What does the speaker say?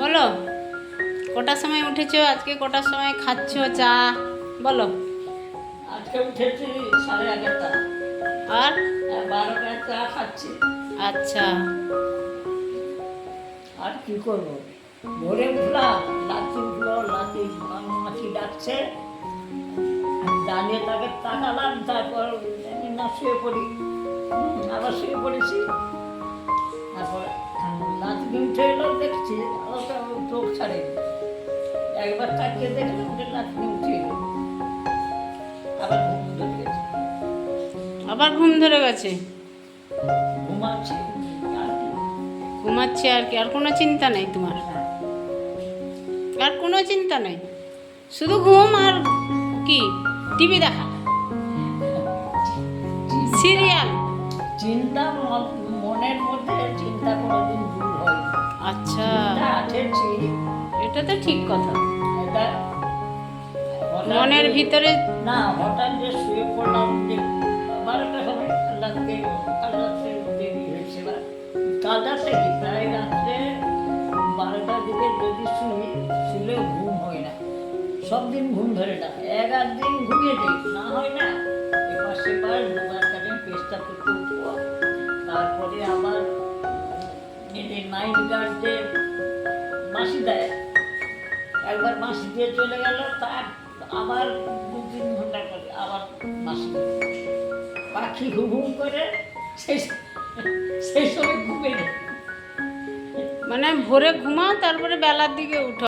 বলো কটার সময় উঠেছো? আজকে কটার সময় খাচ্ছো চা? বলো। আজকে উঠেছি সাড়ে এগারোটা। আর? আর বারোটায় চা খাচ্ছি। আচ্ছা। আর কি করব? ভোরে উঠলাম লাচি উঠল লাচি মাছি ডাকছে। দাঁড়িয়ে তাকে তাকালাম তারপর না শুয়ে পড়ি। আবার শুয়ে পড়েছি। তারপর লাচি উঠে এলো দেখছি একবার তাকিয়ে দেখলাম যে উঠে আবার ঘুম ধরে গেছে। আবার ঘুম ধরে গেছে? ঘুমাচ্ছি। আর কি? ঘুমাচ্ছে আর কি? আর কোনো চিন্তা নেই তোমার? আর কোনো চিন্তা নেই? শুধু ঘুম আর কি? টিভি দেখা। সিরিয়াল। চিন্তা মনের মধ্যে চিন্তা কোনোদিন দূর হয় আচ্ছা। এটা তো ঠিক কথা। মনের ভিতরে না হঠাৎ যে শুয়ে পড়লাম বারোটা হবে আল্লাহকে কাল রাত্রে দেরি হয়েছে বা কাল রাত্রে কি প্রায় রাত্রে বারোটার দিকে যদি শুই শুলেও ঘুম হয় না। সব দিন ঘুম ধরে না এক আধ দিন ঘুমিয়ে যাই না হয় না এবার সেবার দুবার কাটে পেস্টা করতে উঠবো তারপরে আবার এদের নাইট গার্ড যে মাসি দেয়। একবার মাস দিয়ে চলে গেল, তার আবার দু তিন ঘণ্টা করে আবার মাসি পাখি হুম হুম করে সেই সেই সময় ঘুমে মানে ভোরে ঘুমাও, তারপরে বেলার দিকে উঠো।